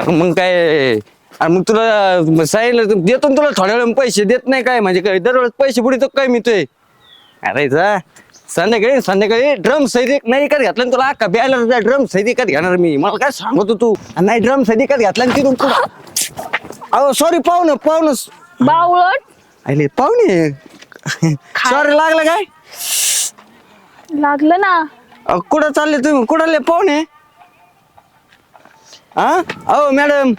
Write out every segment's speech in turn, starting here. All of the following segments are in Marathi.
अरे मग काय? अरे मग तुला सांगितलं देतो ना तुला थोड्या वेळ पैसे देत नाही काय? म्हणजे काय दरवेळेस पैसे बुडी तर काय मिळतोय अरे जा. संध्याकाळी संध्याकाळी ड्रम सैनिक नाही इकत घातला ना तुला अख्खा ब्यायला ड्रम सैनिक घेणार मी. मला काय सांगतो तू? आणि नाही ड्रम सैनिक घातला ना तिथून पुढं अहो सॉरी पाहुणं पाहुणं. बावळट. अरे पाहुणे. सॉरी लागलं काय? लागलं ना. अहो, कुठं चालले तुम्ही? कुठं आले पाहुणे? हा अहो मॅडम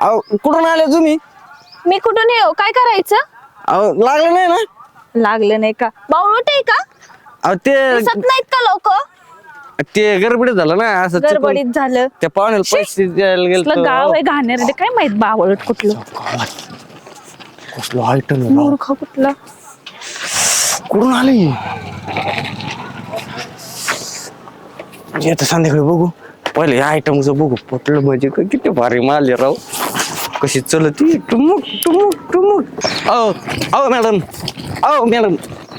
अहो कुठून आले तुम्ही? मी कुठून येऊ काय करायचं? अहो लागलं नाही ना? लागलं नाही का? बावळट आहे का? अहो ते दिसत नाहीत का लोक? ते गडबडीत झालं ना? असं चुकून. गडबडीत झालं. त्या पाहुण्याला पैसे द्यायला कसलं गेलो गाव आहे घाणेरडे. काय माहीत बावळट कुठलं? कसलं आयटम मूर्ख कुठलं? कुठून आले? येतं संध्याकाळी बघू. पहिले आयटमचं बघू. पटलं म्हणजे किती भारी मारले राव. कशी चलती टुमुक टुमुक टुमुक. अहो अहो मॅडम. अहो मॅडम.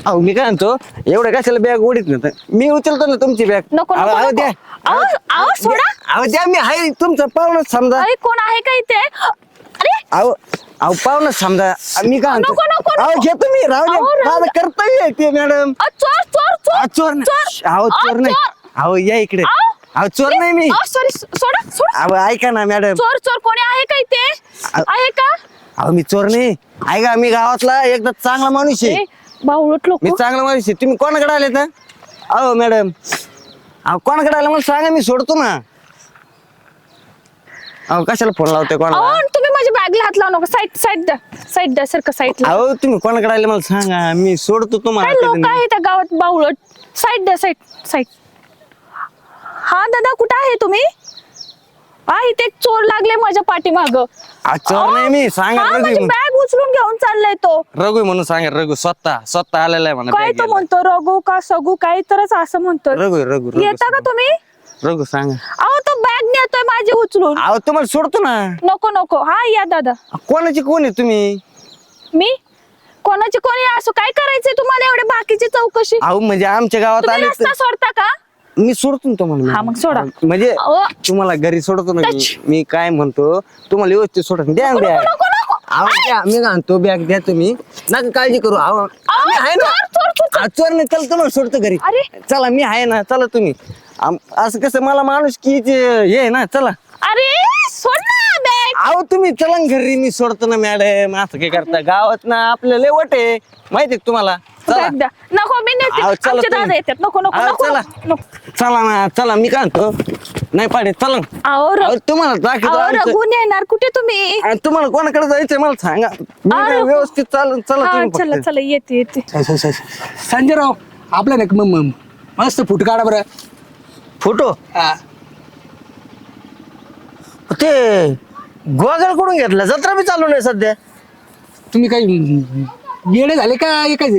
अहो मी काय म्हणतो एवढ्या कशाला बॅग ओढीत नाही मी उचलतो ना तुमची बॅग नको, नको, अहो नको. द्या. अहो, अहो, सोडा. अहो द्या मी आहे तुमचं पाहुणच समजा. अरे कोण आहे का इथे? अरे. अहो अहो पाहुणच समजा. मी काय म्हणतो नको, नको, नको. अहो घेतो मी राहू अहो, दे राहू माझं कर्तव्य आहे ते मॅडम. अ, चोर चोर चोर. अहो, चोर नाही. अहो चोर नाही. अहो या इकडे. अहो. अहो चोर नाही मी. सॉरी सोडा सोडा. अहो ऐका ना मॅडम चोर चोर कोणी आहे का इथे? अ- आहे का? अहो मी चोर नाही. ऐका मी गावातला एकदा चांगला माणूस आहे. बावळट लोक. मी चांगला माणूस आहे. तुम्ही कोणाकडे आले तर अहो मॅडम अहो कोणाकडे आले? मला सांगा मी सोडतो ना. अहो कशाला फोन लावते कोणाला? अहो तुम्ही माझ्या बॅगला हात लावू नका. साईड साईड द्या. साईड द्या सारखं साईडला अहो तुम्ही कोणाकडे आले? मला सांगा. मी सोडतो तुम्हाला लोक. आहे त्या गावात बावळट साईड द्या साईड साईड हा दादा कुठं आहे तुम्ही? हा इथे एक चोर लागले माझ्या पाठीमाग. चोर नाही मी सांगा रघु. बॅग उचलून घेऊन चाललाय तो. रघु म्हणून सांगा रघु स्वतः स्वतः आलेला आहे काय तो. म्हणतो रघु का सगू काय तरच असं म्हणतो. रघु रघु येता का तुम्ही? रघु सांगा. अहो तो बॅग नेतोय माझी उचलून. अहो तुम्हाला सोडतो ना. नको नको. हा या दादा. कोणाची कोण आहे तुम्ही? मी? कोणाची कोणी असो काय करायचंय तुम्हाला? एवढे बाकीची चौकशी. अहो म्हणजे आमच्या गावात तुम्ही आले रस्ता सोडता का? मी सोडतो ना तुम्हाला हा, मग सोडा. म्हणजे अहो. तुम्हाला घरी सोडतो ना मी. काय म्हणतो तुम्हाला व्यवस्थित सोडतो द्या नको, द्या. नको, नको, नको. अहो द्या. मी म्हणतो बॅग द्या तुम्ही. नका काळजी करू. अहो आहे ना. चोर, चोर, चोर, चोर. आ, चोर नाही चल तुम्हाला सोडतो घरी. अरे. चला मी आहे ना. चला तुम्ही. आम- असं कसं मला माणूस की हे आहे ना चला. अरे सोड ना बॅग अहो तुम्ही चला ना घरी. मी सोडतो ना मॅडम असं काय करता. गावात ना आपल्याला लय वट आहे. माहिती का तुम्हाला? चला. नको मी नेते अहो, चला आमचे तुम्ही. दादा येतात. नको नको अहो, नको. चला. नको. चला ना चला मी काय म्हणतो? नाही पाडे चला ना. अहो तुम्हाला अहो नेणार. कुठे तुम्ही? आणि तुम्हाला कोणाकडे जायचंय मला सांगा. मी अरे काय हो. व्यवस्थित चाल चला हा तुम्ही चला फक्त. चला येते येते. स- स- स- संजयराव आपल्या ना मग मग मस्त फुट काढा बरं. फोटो? हा. ते गोगलकडून घेतला. जत्रा बी चालू नाही सध्या. तुम्ही काही येडे झाले का? हे काय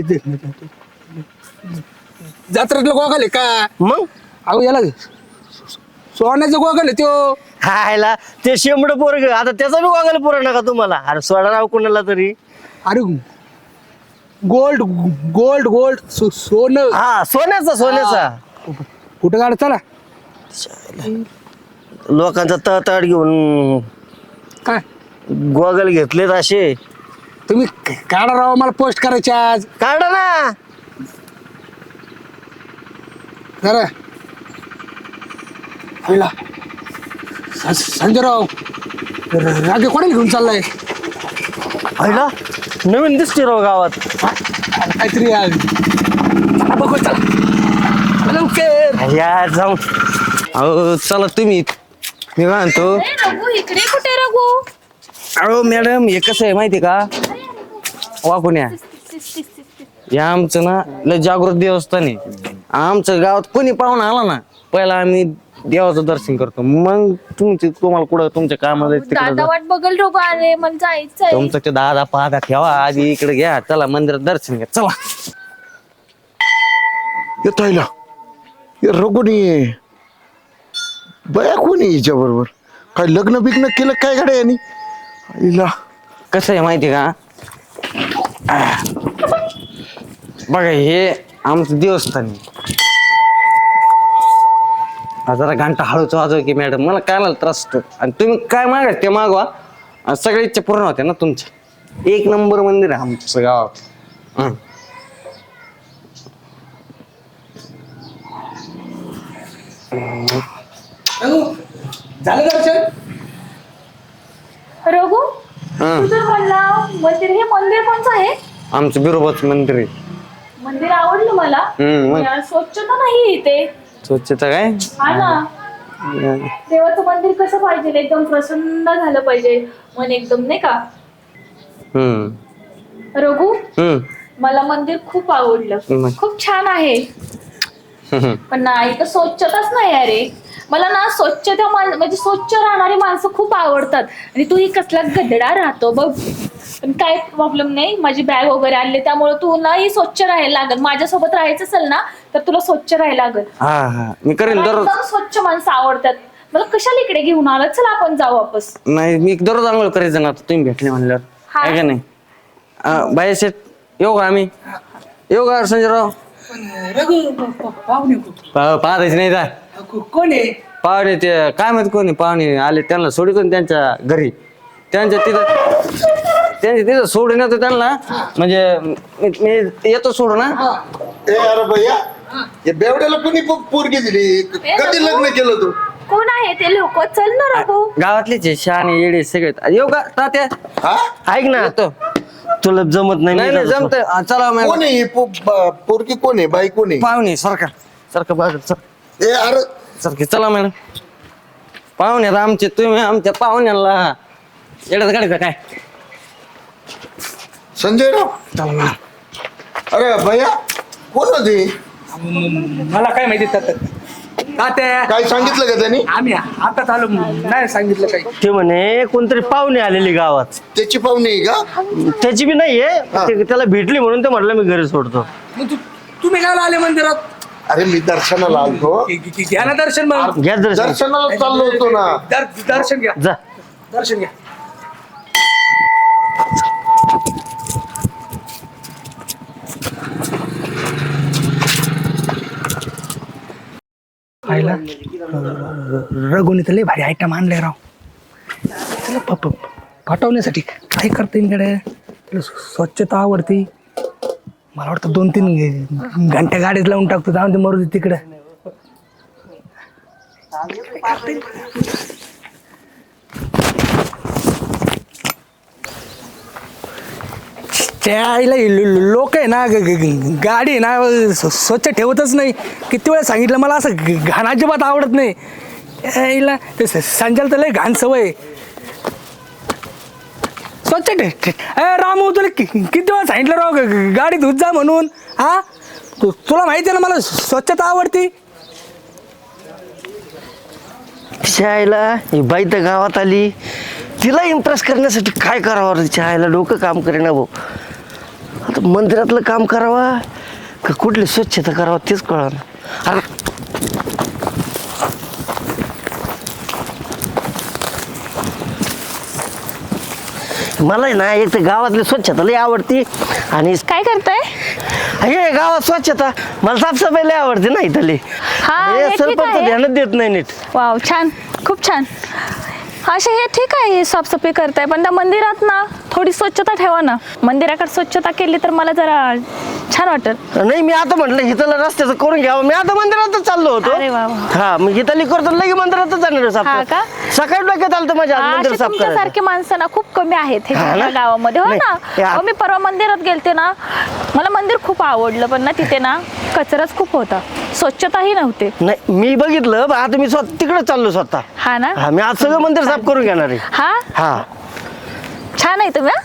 जत्रेतलं गोगल आहे का? मग? अहो याला सोन्याचं गोगल आहे त्यो हायला ते शेंबड पोरग. आता त्याचा बी गोगल पुरा नका तुम्हाला. अरे सोडा राव कुणाला तरी. अरे गोल्ड गोल्ड गोल्ड सो- सोनं. हा सोन्याचा सोन्याचा. कुठं काढ चला. लोकांचा तळतळ घेऊन काय? गोगल घेतलेत असे. तुम्ही काढा राव मला पोस्ट करायचे आज. काढा ना. जरा. पहिला स- संजयराव र- रागे कोणाला घेऊन चाललाय? हायला नवीन दिसते राव गावात. काहीतरी आज. चला बघू चला. चला, लवकर. या जाऊ. अहो चला तुम्ही. मी म्हणतो. ए, रघु इकडे कुठे रघु? अहो मॅडम हे कसं आहे माहिती का? वाकुण्या या आमचं ना लय जागृत देवस्थान आहे. आमचं गावात कोणी पाहुणा आला ना पहिला आम्ही देवाचं दर्शन करतो. मग तुमची तुम्हाला कुठं तुमच्या कामाला तिकडे दादा वाट बघल रघु अरे मला जायचंय. तुमचं ते दादा पाहता ठेवा आधी इकडे घ्या चला मंदिरात दर्शन घ्या चला. येतायला हे रघुनी बया कोणी हिच्या बरोबर? काय लग्न बिग्न केलं काय गाड्या यांनी आईला. कसं आहे माहिती का. बघा हे आमचं देवस्थान आहे. जरा घंटा हळूच वाजव की मॅडम. मला काय त्रास होतो. आणि तुम्ही काय मागा ते मागवा. आणि सगळ्या इच्छा पूर्ण होत्या ना तुमच्या. एक नंबर मंदिर आहे आमचं गावात. हं. झालं दर्शन? रघु हं. तुझं मंदिर हे मंदिर आहे? आमचं बिरोबाच मंदिर आहे. मंदिर आवडलं मला. हम्म, मग? यार, स्वच्छता नाही इथे. स्वच्छता काय? हा ना. देवाचं मंदिर कसं पाहिजे? एकदम प्रसन्न झालं पाहिजे. मन एकदम नाही का. रघु. मला मंदिर खूप आवडलं? खूप छान आहे. पण ना इथं स्वच्छताच नाही अरे मला ना स्वच्छता म्हणजे स्वच्छ राहणारी माणसं खूप आवडतात. आणि तू ही कसला गदडा राहतो बघ. पण काय प्रॉब्लेम नाही. माझी बॅग वगैरे आणली. त्यामुळे तू ना ही स्वच्छ राहायला लागल. माझ्यासोबत राहायचं असेल ना तर तुला स्वच्छ राहायला लागल. हा हा. मी करेन मला दररोज. एकदम स्वच्छ माणसं आवडतात. मला कशाला इकडे घेऊन आला चल आपण जाऊ वापस. नाही मी दररोज आंघोळ करायचं ना आता. तुम्ही भेटले म्हणल्यावर. हा. आहे का नाही? अं, बाई शेठ येऊ का आम्ही? येऊ का संजयराव रघु प- प- पाहुणे को- पा- पाहताच नाही जा को- कोण आहे? पाहुणे ते काय माहीत कोणी पाहुणे आले त्यांना सोडितो ना त्यांच्या घरी. त्यांच्या तिथं त्यांच्या तिथं सोडून येतो त्यांना. म्हणजे मी मी येतो सोडून ना ए अरे भैया या बेवड्याला कोणी पो- पोरगी दिली? कधी लग्न केलं तू? कोण आहे ते लोक? चल ना रघु गावातलेच आहे, शहाणे येडे सगळे. येऊ का? तात्या? हा? ऐक ना. येतो. तुला जमत नाही नाही नाही जमत चला. कोण आहे ही पो- ब- पोरगी कोण आहे? बाई कोण आहे? पाहुणे सरका सरका बाजू सर ए अरे सारखे चला मॅडम. पाहुण्यात आमचे तुम्ही आमच्या पाहुण्याला येड्यात गाडीचा काय? संजय राव? अरे भैया कोण होती? मला काय माहिती तात्या. काय सांगितलं का त्यांनी? आम्ही आताच आलो नाही सांगितलं काही. ते म्हणे कोणतरी पाहुणे आलेली गावात. त्याची पाहुणी आहे का? त्याची बी नाहीये. ते- त्याला भेटली म्हणून ते म्हटलं मी घरी सोडतो. मग तू तुम्ही काय आले मंदिरात? अरे मी दर्शनाला घे- घ्या ना दर्शन मग. घ्या दर्शन. दर्शनाला चाललो होतो ना. दर- दर्शन घ्या. जा. दर्शन घ्या. पाहिला रघुनी तर लय भारी आयटम आणले राव. चला प- काय करता येईल त्याला स्वच्छता आवडती. मला वाटतं दोन तीन घंट्या गाडीत लावून टाकतो. जाऊन ते मरू तिकडे तिकडं. त्या आईला लोक आहे ना ग- गाडी आहे ना स्वच्छ ठेवतच नाही. किती वेळा सांगितलं मला असं घाण अजिबात आवडत नाही. त्या आईला ते संजल तर लय घाण सवय स्वच्छ ठे ठे- रामू तुला किती वेळा सांगितलं राव ग- गाडी धुत जा म्हणून? हा? तुला माहिती आहे ना मला स्वच्छता आवडती. शाळेला ही बाई तर गावात आली. तिला इम्प्रेस करण्यासाठी काय करावं तिच्या शाळेला डोकं काम करेना भाऊ. आता मंदिरातलं काम करावा का कुठली स्वच्छता करावा तेच कळा अरे. मला आहे ना एक तर गावातली स्वच्छता लई आवडती आणि काय करताय? हे गावात स्वच्छता मला साफसफाई लई आवडते ना इथली. हा, हे हे ठीक सरपंच आहे. ध्यानच देत नाही नीट. वाव छान. खूप छान. असे हे ठीक आहे हे साफसफाई करताय पण त्या मंदिरात ना थोडी स्वच्छता ठेवा ना. मंदिराकडे स्वच्छता केली तर मला जरा छान वाटेल. नाही मी आता म्हटलं हिथलं रस्त्याचं करून घ्यावं. मी आता मंदिरातच चाललो होतो. अरे वा वा. हा मग हिथली करतो लगे मंदिरातच जाणार आहे साफ हा का? सकाळी डोक्यात आलं माझ्या आज मंदिर साफ तुमच्यासारखे माणसं ना खूप कमी आहेत हे हा ना? गावामध्ये. हो नाही, ना? हे आ- अहो, मी परवा मंदिरात गेलते ना मला मंदिर खूप आवडलं पण ना तिथे ना कचराच खूप होता. स्वच्छताही नव्हते. नाही मी बघितलं पण आता मी स्वतः तिकडे चाललो स्वतः. हा ना? हा मी आज सगळं मंदिर साफ करून घेणार आहे. हा? हा. छान आहे तुम्ही हा?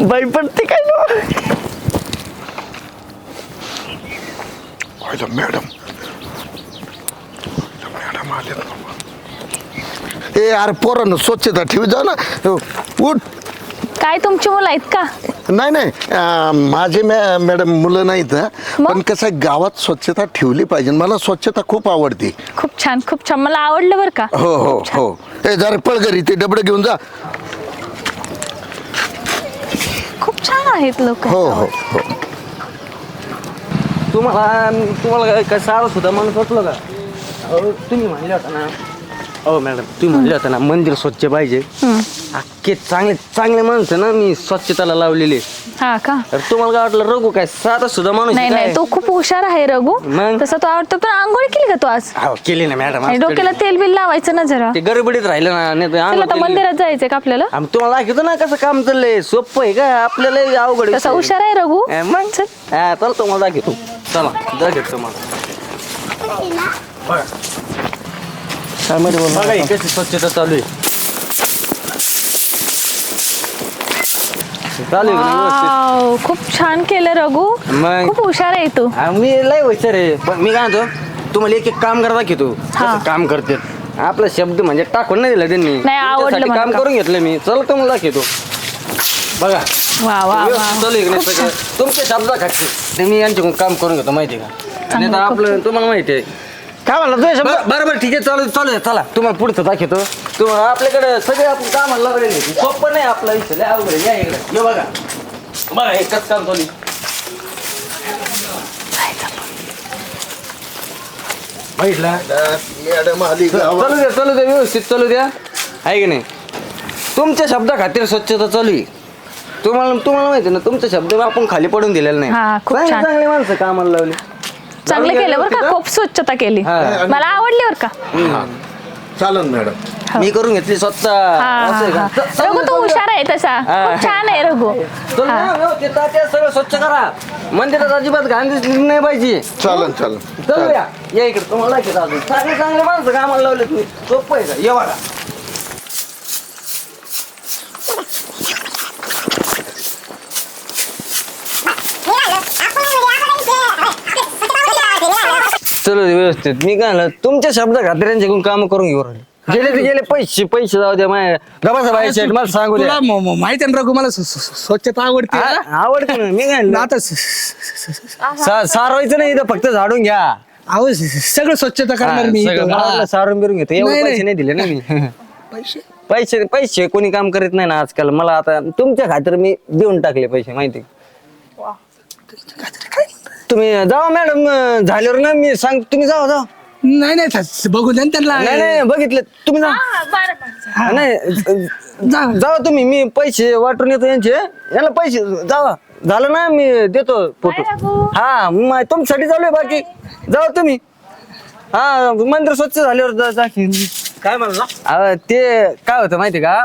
बाई पण ते काय ना मॅडम. मॅडम आले ए अरे पोरांनो स्वच्छता ठेवी जा ना. उठ. काय तुमची मुलं आहेत का? नाही नाही. अं, माझे मॅ- मॅडम मुलं नाहीत हं. मग? पण कसं आहे, गावात स्वच्छता ठेवली पाहिजे. मला स्वच्छता खूप आवडते. खूप छान खूप छान. मला आवडलं बरं का? हो हो हो. ए जरा पळ घरी. ते डबडं घेऊन जा. खूप छान आहेत लोक. हो हो हो. तुम्हाला तुम्हाला काय- काय सारं सुद्धा माणूस वाटलं का? अहो तुम्ही म्हणले होता ना हो मॅडम तुम्ही म्हणले होता ना मंदिर स्वच्छ पाहिजे. अख्खे चांगले चांगले माणसं ना मी स्वच्छताला लावलेले. हा का? तर तुम्हाला काय वाटलं रघु काय साधा सुद्धा माणूस नाही आहे नाही काय? तो खूप हुशार आहे रघु. मग? तसा तो आवडतो पण आंघोळ केली का तू आज? हो केली ना मॅडम आणि आज डोक्याला केली. तेल बिल लावायचं ना जरा. ते गडबडीत राहिलं ना नाही तर चला आंघोळ आता केली. मंदिरात जायचंय का आपल्याला? आम्ही तुम्हाला दाखवतो ना कसं काम चाललंय सोपं आहे का? आपल्याला अवघड तसा विषय. हुशार आहे रघु. हा, मग? चल. हा चल तुम्हाला दाखवतो. चला दाखवतो तुम्हाला. बघा कशी स्वच्छता चालू आहे. चालू आहे का नाही व्यवस्थित? वाव, खूप छान केलं रघु. मग? खूप हुशार आहे तू. हा, मी लय हुशार आहे. पण मी काय म्हणतो तुम्हाला एक एक काम करा दाखवतो हा. कसं काम करते? आपला शब्द म्हणजे टाकून नाही दिला त्यांनी. आवडलं तुमच्यासाठी मला काम काम. करून घेतलं मी. चला तुम्हाला दाखवतो. बघा. वा वा व्यवस्थित वा चालू आहे का नाही खूप सगळं? तुमच्या शब्दा खाते ते मी यांच्याकडून काम करून घेतो माहिती आहे का? आपलं तुम्हाला माहिती आहे. काय म्हणला तुझ्या शब्द? बरं बरं ठीक आहे चालू चालू आहे चला. तुम्हाला पुढचं दाखवतो. तुम्हाला आपल्याकडे सगळे आपण काम लागले सोपं नाही आपला विषय लय अवघड आहे. या इकडे. ये बघा. बघा हे कसं काम चालू आहे. बघितला? मॅडम आली गावात. चालू द्या चालू द्या व्यवस्थित चालू द्या. आहे की नाही? तुमच्या शब्दा खातीर स्वच्छता चालू आहे. तुम्हाला तुम्हाला माहिती आहे ना तुमचे शब्द आपण खाली पडून दिलेले नाही. हा, खूप चांगले- छान. चांगले माणसं कामाला लावले. चांगलं केलं बरं का? खूप स्वच्छता केली. हा. मला आवडली बरं का? हा. चालन मॅडम. मी करून घेतली स्वच्छ हा, असं आहे हा, का? हा. च- चालू रघु तो. हुशार आहे तसा. हा. खूप छान आहे रघु. ना, तात्या सगळं स्वच्छ करा. मंदिरात अजिबात घाण दिसली नाही पाहिजे. चालन चालन. चल या इकडे. तुम्हाला अजून. चांगले चांगले माणसं कामाला लावले तुम्ही. सोपं आहे का? ये बघा. व्यवस्थित. मी काय म्हणलं, तुमच्या शब्द खात्यांच्याकडून काम करून घेऊ राहिले. गेले ते गेले पैसे पैसे जाऊ द्या माझ्या गबासा मला सांगू द्या. तुला म- म- माहिती आहे ना रघु मला स्व- स्व- स्वच्छता आवडते? आ- आवडतं ना. मी काय म्हणलं, आता स- स- स- सा- सारवायचं नाही इथं फक्त झाडून घ्या. अहो स- स- सगळं स्वच्छता करणार मी सगळं इथं. मला वाटलं हा. सारून बिरून घेतो. एवढे नाही, पैसे नाही. नाही दिले ना मी. पैसे? पैसे पैसे कोणी काम करीत नाही ना आजकाल. मला आता तुमच्या खातर मी देऊन टाकले पैसे माहिती तुम्ही जावा मॅडम झाल्यावर ना मी सांग तुम्ही जावा जावा. नाही नाही थ- बघू द्या नाही त्यांना. नाही बघितलं. तुम्ही जा. नाही जा. जावा तुम्ही मी पैसे वाटून येतो यांचे. याला पैसे जावा. झालं ना मी देतो फोटो. हा तुमच्यासाठी चालू आहे बाकी. जावा तुम्ही. हा मंदिर स्वच्छ झाल्यावर जा काय म्हणाल? ते काय होतं माहिती का?